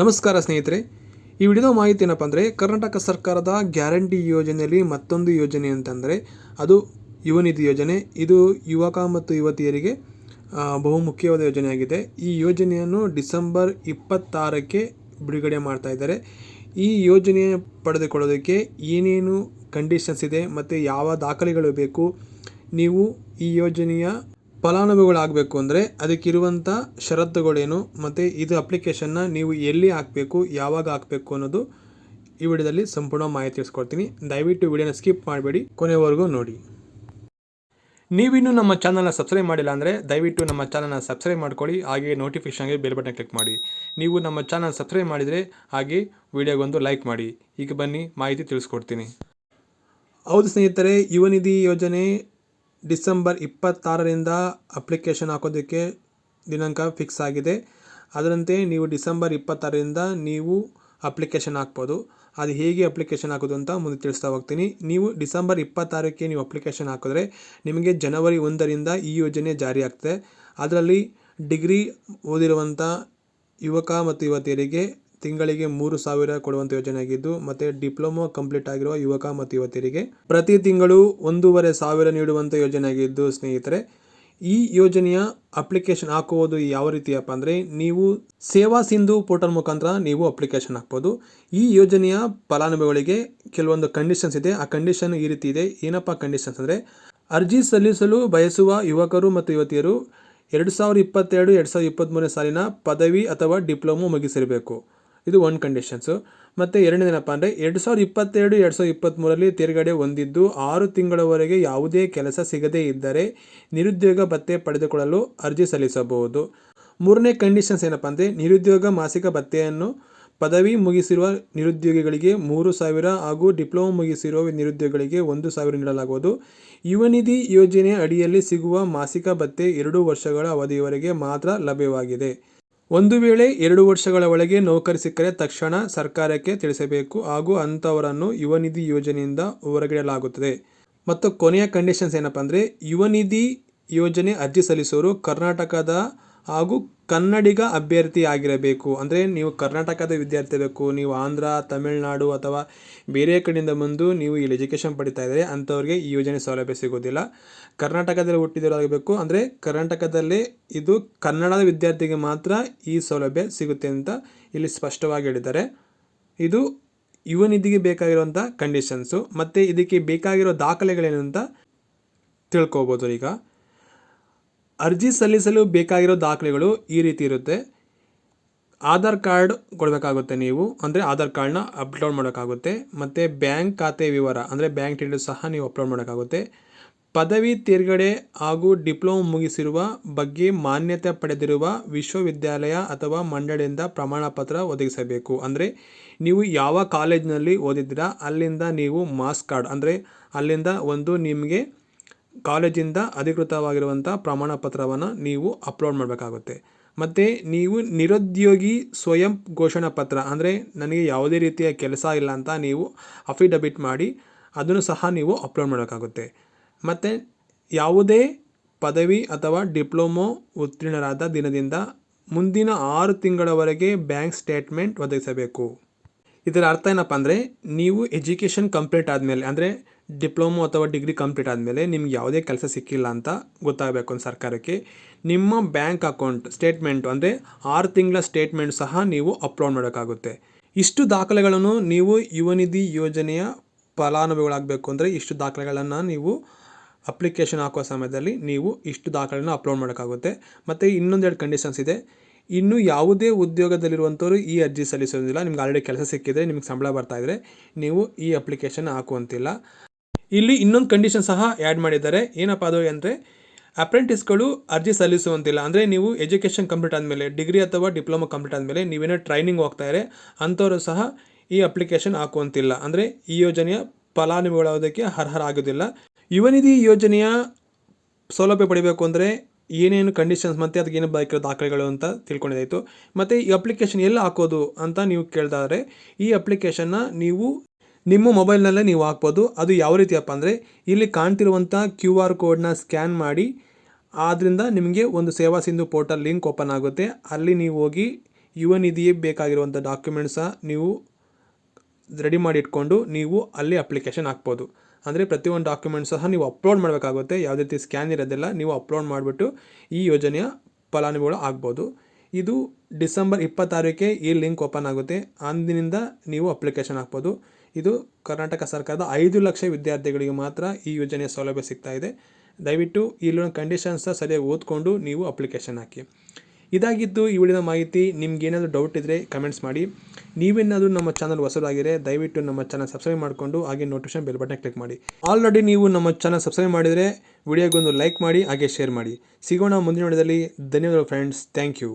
ನಮಸ್ಕಾರ ಸ್ನೇಹಿತರೆ. ಈ ವಿಡಿಯೋ ಮಾಹಿತಿ ಏನಪ್ಪ ಅಂದರೆ ಕರ್ನಾಟಕ ಸರ್ಕಾರದ ಗ್ಯಾರಂಟಿ ಯೋಜನೆಯಲ್ಲಿ ಮತ್ತೊಂದು ಯೋಜನೆ ಅಂತಂದರೆ ಅದು ಯುವ ನಿಧಿ ಯೋಜನೆ. ಇದು ಯುವಕ ಮತ್ತು ಯುವತಿಯರಿಗೆ ಬಹುಮುಖ್ಯವಾದ ಯೋಜನೆಯಾಗಿದೆ. ಈ ಯೋಜನೆಯನ್ನು ಡಿಸೆಂಬರ್ ಇಪ್ಪತ್ತಾರಕ್ಕೆ ಬಿಡುಗಡೆ ಮಾಡ್ತಾ ಇದ್ದಾರೆ. ಈ ಯೋಜನೆ ಪಡೆದುಕೊಳ್ಳೋದಕ್ಕೆ ಏನೇನು ಕಂಡೀಷನ್ಸ್ ಇದೆ ಮತ್ತು ಯಾವ ದಾಖಲೆಗಳು ಬೇಕು, ನೀವು ಈ ಯೋಜನೆಯ ಫಲಾನುಭವಿಗಳಾಗಬೇಕು ಅಂದರೆ ಅದಕ್ಕಿರುವಂಥ ಷರತ್ತುಗಳೇನು? ಮತ್ತು ಇದು ಅಪ್ಲಿಕೇಶನ್ನ ನೀವು ಎಲ್ಲಿ ಹಾಕಬೇಕು, ಯಾವಾಗ ಹಾಕಬೇಕು ಅನ್ನೋದು ಈ ವಿಡಿಯೋದಲ್ಲಿ ಸಂಪೂರ್ಣ ಮಾಹಿತಿ ತಿಳಿಸ್ಕೊಡ್ತೀನಿ. ದಯವಿಟ್ಟು ವಿಡಿಯೋನ ಸ್ಕಿಪ್ ಮಾಡಬೇಡಿ, ಕೊನೆವರೆಗೂ ನೋಡಿ. ನೀವಿನ್ನೂ ನಮ್ಮ ಚಾನಲ್ನ ಸಬ್ಸ್ಕ್ರೈಬ್ ಮಾಡಿಲ್ಲ ಅಂದರೆ ದಯವಿಟ್ಟು ನಮ್ಮ ಚಾನಲ್ನ ಸಬ್ಸ್ಕ್ರೈಬ್ ಮಾಡ್ಕೊಳ್ಳಿ ಹಾಗೆ ನೋಟಿಫಿಕೇಷನ್ಗೆ ಬೆಲ್ ಬಟನ್ ಕ್ಲಿಕ್ ಮಾಡಿ. ನೀವು ನಮ್ಮ ಚಾನಲ್ ಸಬ್ಸ್ಕ್ರೈಬ್ ಮಾಡಿದರೆ ಹಾಗೆ ವಿಡಿಯೋಗೊಂದು ಲೈಕ್ ಮಾಡಿ. ಈಗ ಬನ್ನಿ, ಮಾಹಿತಿ ತಿಳಿಸ್ಕೊಡ್ತೀನಿ. ಹೌದು ಸ್ನೇಹಿತರೆ ಯುವನಿಧಿ ಯೋಜನೆ ಡಿಸೆಂಬರ್ ಇಪ್ಪತ್ತಾರರಿಂದ ಅಪ್ಲಿಕೇಶನ್ ಹಾಕೋದಕ್ಕೆ ದಿನಾಂಕ ಫಿಕ್ಸ್ ಆಗಿದೆ. ಅದರಂತೆ ನೀವು ಡಿಸೆಂಬರ್ ಇಪ್ಪತ್ತಾರರಿಂದ ನೀವು ಅಪ್ಲಿಕೇಶನ್ ಹಾಕ್ಬೋದು. ಅದು ಹೇಗೆ ಅಪ್ಲಿಕೇಶನ್ ಹಾಕೋದು ಅಂತ ಮುಂದೆ ತಿಳಿಸ್ತಾ ಹೋಗ್ತೀನಿ. ನೀವು ಡಿಸೆಂಬರ್ ಇಪ್ಪತ್ತಾರಕ್ಕೆ ನೀವು ಅಪ್ಲಿಕೇಶನ್ ಹಾಕಿದ್ರೆ ನಿಮಗೆ ಜನವರಿ ಒಂದರಿಂದ ಈ ಯೋಜನೆ ಜಾರಿ ಆಗ್ತದೆ. ಅದರಲ್ಲಿ ಡಿಗ್ರಿ ಓದಿರುವಂಥ ಯುವಕ ಮತ್ತು ಯುವತಿಯರಿಗೆ ತಿಂಗಳಿಗೆ ಮೂರು ಸಾವಿರ ಕೊಡುವಂಥ ಯೋಜನೆ ಆಗಿದ್ದು, ಮತ್ತೆ ಡಿಪ್ಲೊಮೊ ಕಂಪ್ಲೀಟ್ ಆಗಿರುವ ಯುವಕ ಮತ್ತು ಯುವತಿಯರಿಗೆ ಪ್ರತಿ ತಿಂಗಳು ಒಂದೂವರೆ ಸಾವಿರ ನೀಡುವಂಥ ಯೋಜನೆ ಆಗಿದ್ದು, ಸ್ನೇಹಿತರೆ, ಈ ಯೋಜನೆಯ ಅಪ್ಲಿಕೇಶನ್ ಹಾಕುವುದು ಯಾವ ರೀತಿಯಪ್ಪ ಅಂದರೆ, ನೀವು ಸೇವಾ ಸಿಂಧು ಪೋರ್ಟಲ್ ಮುಖಾಂತರ ನೀವು ಅಪ್ಲಿಕೇಶನ್ ಹಾಕ್ಬೋದು. ಈ ಯೋಜನೆಯ ಫಲಾನುಭವಿಗಳಿಗೆ ಕೆಲವೊಂದು ಕಂಡೀಷನ್ಸ್ ಇದೆ. ಆ ಕಂಡೀಷನ್ ಈ ರೀತಿ ಇದೆ. ಏನಪ್ಪ ಕಂಡೀಷನ್ಸ್ ಅಂದರೆ, ಅರ್ಜಿ ಸಲ್ಲಿಸಲು ಬಯಸುವ ಯುವಕರು ಮತ್ತು ಯುವತಿಯರು ಎರಡು ಸಾವಿರದ ಇಪ್ಪತ್ತೆರಡು, ಎರಡು ಸಾವಿರದ ಇಪ್ಪತ್ತ್ಮೂರನೇ ಸಾಲಿನ ಪದವಿ ಅಥವಾ ಡಿಪ್ಲೊಮೊ ಮುಗಿಸಿರಬೇಕು. ಇದು ಒನ್ ಕಂಡೀಷನ್ಸು ಮತ್ತು ಎರಡನೇದೇನಪ್ಪ ಅಂದರೆ ಎರಡು ಸಾವಿರದ ಇಪ್ಪತ್ತೆರಡು, ಎರಡು ಸಾವಿರದ ಇಪ್ಪತ್ತ್ಮೂರಲ್ಲಿ ತೇರ್ಗಡೆ ಹೊಂದಿದ್ದು ಆರು ತಿಂಗಳವರೆಗೆ ಯಾವುದೇ ಕೆಲಸ ಸಿಗದೇ ಇದ್ದರೆ ನಿರುದ್ಯೋಗ ಭತ್ಯೆ ಪಡೆದುಕೊಳ್ಳಲು ಅರ್ಜಿ ಸಲ್ಲಿಸಬಹುದು. ಮೂರನೇ ಕಂಡೀಷನ್ಸ್ ಏನಪ್ಪ ಅಂದರೆ ನಿರುದ್ಯೋಗ ಮಾಸಿಕ ಭತ್ಯೆಯನ್ನು ಪದವಿ ಮುಗಿಸಿರುವ ನಿರುದ್ಯೋಗಿಗಳಿಗೆ ಮೂರು ಸಾವಿರ ಹಾಗೂ ಡಿಪ್ಲೊಮಾ ಮುಗಿಸಿರುವ ನಿರುದ್ಯೋಗಿಗಳಿಗೆ ಒಂದು ಸಾವಿರ ನೀಡಲಾಗುವುದು. ಯುವನಿಧಿ ಯೋಜನೆ ಅಡಿಯಲ್ಲಿ ಸಿಗುವ ಮಾಸಿಕ ಭತ್ಯೆ ಎರಡು ವರ್ಷಗಳ ಅವಧಿಯವರೆಗೆ ಮಾತ್ರ ಲಭ್ಯವಾಗಿದೆ. ಒಂದು ವೇಳೆ ಎರಡು ವರ್ಷಗಳ ಒಳಗೆ ನೌಕರಿ ಸಿಕ್ಕರೆ ತಕ್ಷಣ ಸರ್ಕಾರಕ್ಕೆ ತಿಳಿಸಬೇಕು ಹಾಗೂ ಅಂಥವರನ್ನು ಯುವ ನಿಧಿ ಯೋಜನೆಯಿಂದ ಹೊರಗಿಡಲಾಗುತ್ತದೆ. ಮತ್ತು ಕೊನೆಯ ಕಂಡೀಷನ್ಸ್ ಏನಪ್ಪ ಅಂದರೆ ಯುವ ನಿಧಿ ಯೋಜನೆ ಅರ್ಜಿ ಸಲ್ಲಿಸೋರು ಕರ್ನಾಟಕದ ಹಾಗೂ ಕನ್ನಡಿಗ ಅಭ್ಯರ್ಥಿ ಆಗಿರಬೇಕು. ಅಂದರೆ ನೀವು ಕರ್ನಾಟಕದ ವಿದ್ಯಾರ್ಥಿ ಇರಬೇಕು ನೀವು ಆಂಧ್ರ, ತಮಿಳುನಾಡು ಅಥವಾ ಬೇರೆ ಕಡೆಯಿಂದ ಬಂದು ನೀವು ಇಲ್ಲಿ ಎಜುಕೇಷನ್ ಪಡಿತಾ ಇದ್ದರೆ ಅಂಥವ್ರಿಗೆ ಈ ಯೋಜನೆ ಸೌಲಭ್ಯ ಸಿಗೋದಿಲ್ಲ. ಕರ್ನಾಟಕದಲ್ಲಿ ಹುಟ್ಟಿದವರಾಗಬೇಕು. ಅಂದರೆ ಕರ್ನಾಟಕದಲ್ಲೇ ಇದು ಕನ್ನಡದ ವಿದ್ಯಾರ್ಥಿಗೆ ಮಾತ್ರ ಈ ಸೌಲಭ್ಯ ಸಿಗುತ್ತೆ ಅಂತ ಇಲ್ಲಿ ಸ್ಪಷ್ಟವಾಗಿ ಹೇಳಿದ್ದಾರೆ. ಇದು ಯುವ ನಿಧಿಗೆ ಬೇಕಾಗಿರುವಂಥ ಕಂಡೀಷನ್ಸು ಮತ್ತು ಇದಕ್ಕೆ ಬೇಕಾಗಿರೋ ದಾಖಲೆಗಳೇನು ಅಂತ ತಿಳ್ಕೊಬೋದು ಈಗ. ಅರ್ಜಿ ಸಲ್ಲಿಸಲು ಬೇಕಾಗಿರೋ ದಾಖಲೆಗಳು ಈ ರೀತಿ ಇರುತ್ತೆ. ಆಧಾರ್ ಕಾರ್ಡ್ ಕೊಡಬೇಕಾಗುತ್ತೆ ನೀವು. ಅಂದರೆ ಆಧಾರ್ ಕಾರ್ಡ್ನ ಅಪ್ಲೋಡ್ ಮಾಡೋಕ್ಕಾಗುತ್ತೆ. ಮತ್ತು ಬ್ಯಾಂಕ್ ಖಾತೆ ವಿವರ, ಅಂದರೆ ಬ್ಯಾಂಕ್ ಡೀಟೇಲ್ಸ್ ಸಹ ನೀವು ಅಪ್ಲೋಡ್ ಮಾಡೋಕ್ಕಾಗುತ್ತೆ. ಪದವಿ ತೇರ್ಗಡೆ ಹಾಗೂ ಡಿಪ್ಲೊಮಾ ಮುಗಿಸಿರುವ ಬಗ್ಗೆ ಮಾನ್ಯತೆ ಪಡೆದಿರುವ ವಿಶ್ವವಿದ್ಯಾಲಯ ಅಥವಾ ಮಂಡಳಿಯಿಂದ ಪ್ರಮಾಣ ಪತ್ರ ಒದಗಿಸಬೇಕು. ಅಂದರೆ ನೀವು ಯಾವ ಕಾಲೇಜಿನಲ್ಲಿ ಓದಿದ್ದೀರಾ, ಅಲ್ಲಿಂದ ನೀವು ಮಾಸ್ ಕಾರ್ಡ್, ಅಂದರೆ ಅಲ್ಲಿಂದ ಒಂದು ನಿಮಗೆ ಕಾಲೇಜಿಂದ ಅಧಿಕೃತವಾಗಿರುವಂಥ ಪ್ರಮಾಣ ಪತ್ರವನ್ನು ನೀವು ಅಪ್ಲೋಡ್ ಮಾಡಬೇಕಾಗುತ್ತೆ. ಮತ್ತು ನೀವು ನಿರುದ್ಯೋಗಿ ಸ್ವಯಂ ಘೋಷಣಾ ಪತ್ರ, ಅಂದರೆ ನನಗೆ ಯಾವುದೇ ರೀತಿಯ ಕೆಲಸ ಇಲ್ಲ ಅಂತ ನೀವು ಅಫಿಡವಿಟ್ ಮಾಡಿ ಅದನ್ನು ಸಹ ನೀವು ಅಪ್ಲೋಡ್ ಮಾಡಬೇಕಾಗುತ್ತೆ. ಮತ್ತು ಯಾವುದೇ ಪದವಿ ಅಥವಾ ಡಿಪ್ಲೊಮೊ ಉತ್ತೀರ್ಣರಾದ ದಿನದಿಂದ ಮುಂದಿನ ಆರು ತಿಂಗಳವರೆಗೆ ಬ್ಯಾಂಕ್ ಸ್ಟೇಟ್ಮೆಂಟ್ ಒದಗಿಸಬೇಕು. ಇದರ ಅರ್ಥ ಏನಪ್ಪ ಅಂದರೆ, ನೀವು ಎಜುಕೇಷನ್ ಕಂಪ್ಲೀಟ್ ಆದಮೇಲೆ, ಅಂದರೆ ಡಿಪ್ಲೊಮೊ ಅಥವಾ ಡಿಗ್ರಿ ಕಂಪ್ಲೀಟ್ ಆದಮೇಲೆ ನಿಮ್ಗೆ ಯಾವುದೇ ಕೆಲಸ ಸಿಕ್ಕಿಲ್ಲ ಅಂತ ಗೊತ್ತಾಗಬೇಕು ಒಂದು ಸರ್ಕಾರಕ್ಕೆ. ನಿಮ್ಮ ಬ್ಯಾಂಕ್ ಅಕೌಂಟ್ ಸ್ಟೇಟ್ಮೆಂಟ್ ಅಂದರೆ ಆರು ತಿಂಗಳ ಸ್ಟೇಟ್ಮೆಂಟ್ ಸಹ ನೀವು ಅಪ್ಲೋಡ್ ಮಾಡೋಕ್ಕಾಗುತ್ತೆ. ಇಷ್ಟು ದಾಖಲೆಗಳನ್ನು ನೀವು ಯುವನಿಧಿ ಯೋಜನೆಯ ಫಲಾನುಭವಿಗಳಾಗಬೇಕು ಅಂದರೆ ಇಷ್ಟು ದಾಖಲೆಗಳನ್ನು ನೀವು ಅಪ್ಲಿಕೇಶನ್ ಹಾಕುವ ಸಮಯದಲ್ಲಿ ನೀವು ಇಷ್ಟು ದಾಖಲೆಯನ್ನು ಅಪ್ಲೋಡ್ ಮಾಡೋಕ್ಕಾಗುತ್ತೆ. ಮತ್ತು ಇನ್ನೊಂದೆರಡು ಕಂಡೀಷನ್ಸ್ ಇದೆ. ಇನ್ನು ಯಾವುದೇ ಉದ್ಯೋಗದಲ್ಲಿರುವಂಥವ್ರು ಈ ಅರ್ಜಿ ಸಲ್ಲಿಸೋದಿಲ್ಲ. ನಿಮ್ಗೆ ಆಲ್ರೆಡಿ ಕೆಲಸ ಸಿಕ್ಕಿದ್ರೆ ನಿಮ್ಗೆ ಸಂಬಳ ಬರ್ತಾಯಿದ್ರೆ ನೀವು ಈ ಅಪ್ಲಿಕೇಶನ್ ಹಾಕುವಂತಿಲ್ಲ. ಇಲ್ಲಿ ಇನ್ನೊಂದು ಕಂಡೀಷನ್ ಸಹ ಆ್ಯಡ್ ಮಾಡಿದ್ದಾರೆ. ಏನಪ್ಪ ಅದು ಅಂದರೆ ಅಪ್ರೆಂಟಿಸ್ಗಳು ಅರ್ಜಿ ಸಲ್ಲಿಸುವಂತಿಲ್ಲ. ಅಂದರೆ ನೀವು ಎಜುಕೇಷನ್ ಕಂಪ್ಲೀಟ್ ಆದಮೇಲೆ ಡಿಗ್ರಿ ಅಥವಾ ಡಿಪ್ಲೊಮಾ ಕಂಪ್ಲೀಟ್ ಆದಮೇಲೆ ನೀವೇನೋ ಟ್ರೈನಿಂಗ್ ಹೋಗ್ತಾ ಇದ್ದಾರೆ ಅಂಥವರು ಸಹ ಈ ಅಪ್ಲಿಕೇಶನ್ ಹಾಕುವಂತಿಲ್ಲ. ಅಂದರೆ ಈ ಯೋಜನೆಯ ಫಲಾನುಭವಿಗಳಾಗೋದಕ್ಕೆ ಅರ್ಹರಾಗೋದಿಲ್ಲ ಯುವನಿಧಿ ಯೋಜನೆಯ ಸೌಲಭ್ಯ ಪಡಿಬೇಕು ಅಂದರೆ ಏನೇನು ಕಂಡೀಷನ್ಸ್ ಮತ್ತು ಅದಕ್ಕೆ ಏನು ಬೇಕಿರೋ ದಾಖಲೆಗಳು ಅಂತ ತಿಳ್ಕೊಂಡಿದ್ದಾಯಿತು. ಮತ್ತು ಈ ಅಪ್ಲಿಕೇಶನ್ ಎಲ್ಲಿ ಹಾಕೋದು ಅಂತ ನೀವು ಕೇಳ್ದಾದರೆ ಈ ಅಪ್ಲಿಕೇಶನ್ನ ನೀವು ನಿಮ್ಮ ಮೊಬೈಲ್ನಲ್ಲೇ ನೀವು ಹಾಕ್ಬೋದು. ಅದು ಯಾವ ರೀತಿಯಪ್ಪ ಅಂದರೆ ಇಲ್ಲಿ ಕಾಣ್ತಿರುವಂಥ ಕ್ಯೂ ಆರ್ ಕೋಡ್ನ ಸ್ಕ್ಯಾನ್ ಮಾಡಿ. ಆದ್ದರಿಂದ ನಿಮಗೆ ಒಂದು ಸೇವಾ ಸಿಂಧು ಪೋರ್ಟಲ್ ಲಿಂಕ್ ಓಪನ್ ಆಗುತ್ತೆ. ಅಲ್ಲಿ ನೀವು ಹೋಗಿ ಯುವ ನಿಧಿಯೇ ಬೇಕಾಗಿರುವಂಥ ಡಾಕ್ಯುಮೆಂಟ್ಸ ನೀವು ರೆಡಿ ಮಾಡಿ ಇಟ್ಕೊಂಡು ನೀವು ಅಲ್ಲಿ ಅಪ್ಲಿಕೇಶನ್ ಹಾಕ್ಬೋದು. ಅಂದರೆ ಪ್ರತಿಯೊಂದು ಡಾಕ್ಯುಮೆಂಟ್ ಸಹ ನೀವು ಅಪ್ಲೋಡ್ ಮಾಡಬೇಕಾಗುತ್ತೆ. ಯಾವುದೇ ರೀತಿ ಸ್ಕ್ಯಾನ್ ಇರೋದಿಲ್ಲ, ನೀವು ಅಪ್ಲೋಡ್ ಮಾಡಿಬಿಟ್ಟು ಈ ಯೋಜನೆಯ ಫಲಾನುಭವಿಗಳು ಆಗ್ಬೋದು. ಇದು ಡಿಸೆಂಬರ್ ಇಪ್ಪತ್ತಾರಕ್ಕೆ ಈ ಲಿಂಕ್ ಓಪನ್ ಆಗುತ್ತೆ. ಅಂದಿನಿಂದ ನೀವು ಅಪ್ಲಿಕೇಶನ್ ಹಾಕ್ಬೋದು. ಇದು ಕರ್ನಾಟಕ ಸರ್ಕಾರದ ಐದು ಲಕ್ಷ ವಿದ್ಯಾರ್ಥಿಗಳಿಗೆ ಮಾತ್ರ ಈ ಯೋಜನೆಯ ಸೌಲಭ್ಯ ಸಿಗ್ತಾ ಇದೆ. ದಯವಿಟ್ಟು ಇಲ್ಲಿನ ಕಂಡೀಷನ್ಸ್ ಸರಿಯಾಗಿ ಓದ್ಕೊಂಡು ನೀವು ಅಪ್ಲಿಕೇಶನ್ ಹಾಕಿ. ಇದಾಗಿದ್ದು ಈ ವಿಡಿಯೋದ ಮಾಹಿತಿ ನಿಮ್ಗೇನಾದರೂ ಡೌಟ್ ಇದ್ದರೆ ಕಮೆಂಟ್ಸ್ ಮಾಡಿ. ನೀವೇನಾದರೂ ನಮ್ಮ ಚಾನಲ್ ಹೊಸದಾಗಿರೆ ದಯವಿಟ್ಟು ನಮ್ಮ ಚಾನಲ್ ಸಬ್ಸ್ಕ್ರೈಬ್ ಮಾಡಿಕೊಂಡು ಹಾಗೆ ನೋಟಿಫಿಕೇಶನ್ ಬೆಲ್ ಬಟನ್ ಕ್ಲಿಕ್ ಮಾಡಿ. ಆಲ್ರೆಡಿ ನೀವು ನಮ್ಮ ಚಾನಲ್ ಸಬ್ಸ್ಕ್ರೈಬ್ ಮಾಡಿದರೆ ವಿಡಿಯೋಗೊಂದು ಲೈಕ್ ಮಾಡಿ, ಹಾಗೆ ಶೇರ್ ಮಾಡಿ. ಸಿಗೋಣ ಮುಂದಿನ ವಿಡಿಯೋದಲ್ಲಿ. ಧನ್ಯವಾದಗಳು ಫ್ರೆಂಡ್ಸ್ ಥ್ಯಾಂಕ್ ಯು